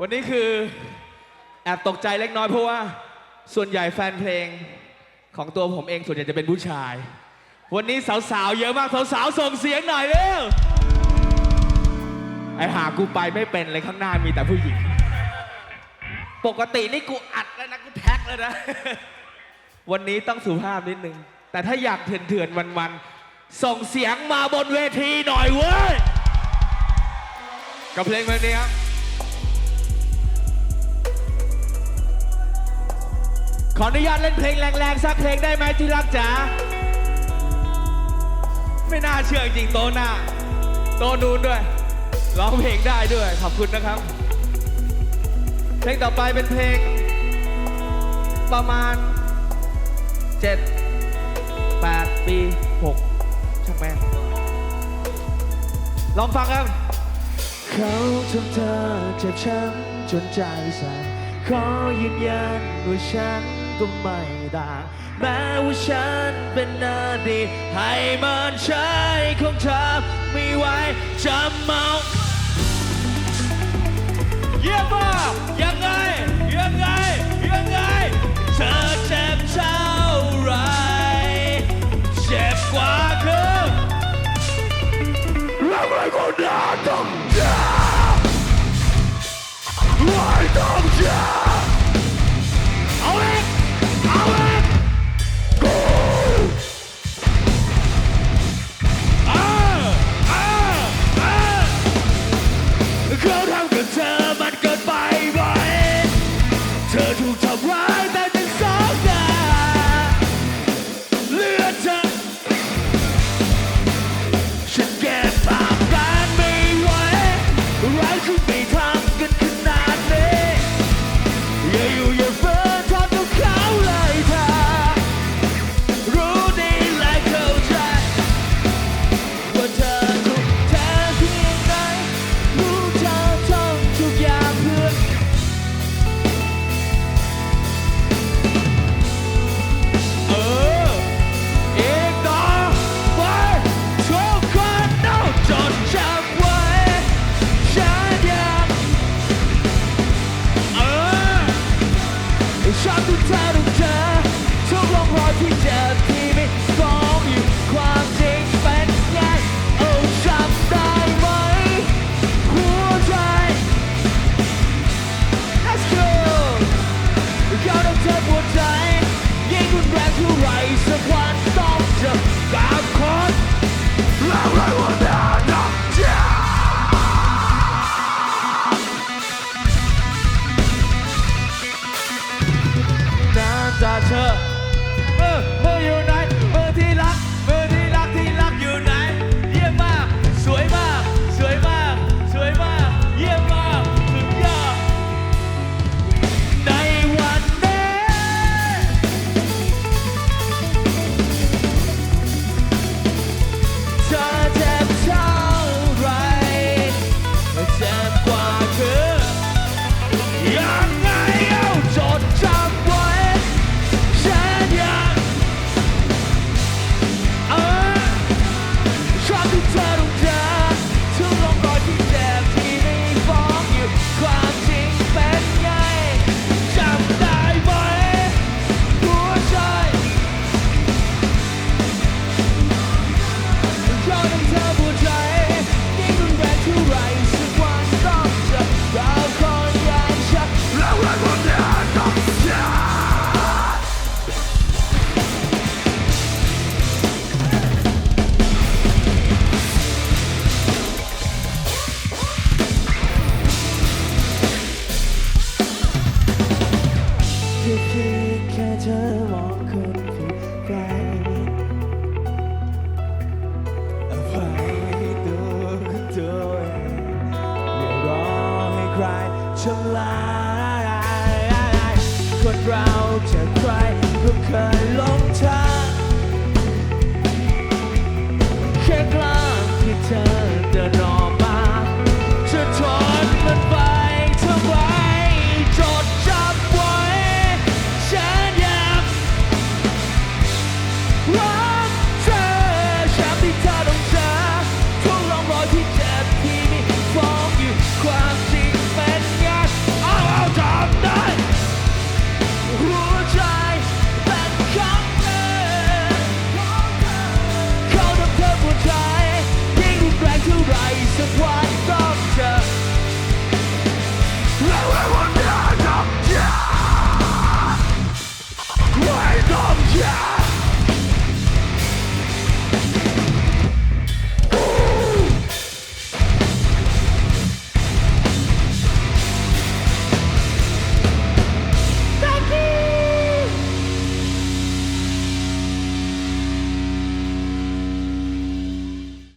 วันนี้คือแอบตกใจเล็กน้อยเพราะว่าส่วนใหญ่แฟนเพลงของตัวผมเองส่วนใหญ่จะเป็นผู้ชาย วันนี้สาวๆ เยอะมากสาวๆ ส่งเสียงหน่อยเร็วไอหากูไปไม่เป็นเลยข้างหน้ามีแต่ผู้หญิง ปกตินี่กูอัดแล้วนะกูแท็กแล้วนะ วันนี้ต้องสุภาพนิดนึง แต่ถ้าอยากเถื่อนๆ วันๆ ส่งเสียงมาบนเวทีหน่อยเว้ยกับเพลงเพลงนี้ครับ ขออนุญาตเล่นเพลงแรงๆสักเพลงได้ไหมที่รักจ๋าไม่น่าเชื่อจริงโตหน้า โตนูนด้วยร้องเพลงได้ด้วยขอบคุณนะครับ เพลงต่อไปเป็นเพลง ประมาณ 7 8 ปี 6 ช่างแม่งลองฟังครับ เขาทำเธอเจ็บช้ำจนใจสั่นขอยืนยันว่าฉัน ก็ไม่ต่างแม้ว่าฉันเป็นอดีตให้มันใช้ของเธอไม่ไหวจำเมาเยี่ยมมากยังไง ยังไง ยังไง เธอเจ็บเท่าไร เจ็บกว่าคือแล้วไม่ก็น่าต้องเจ็บไม่ต้องเจ็บ จะใครก็เคยหลงทาง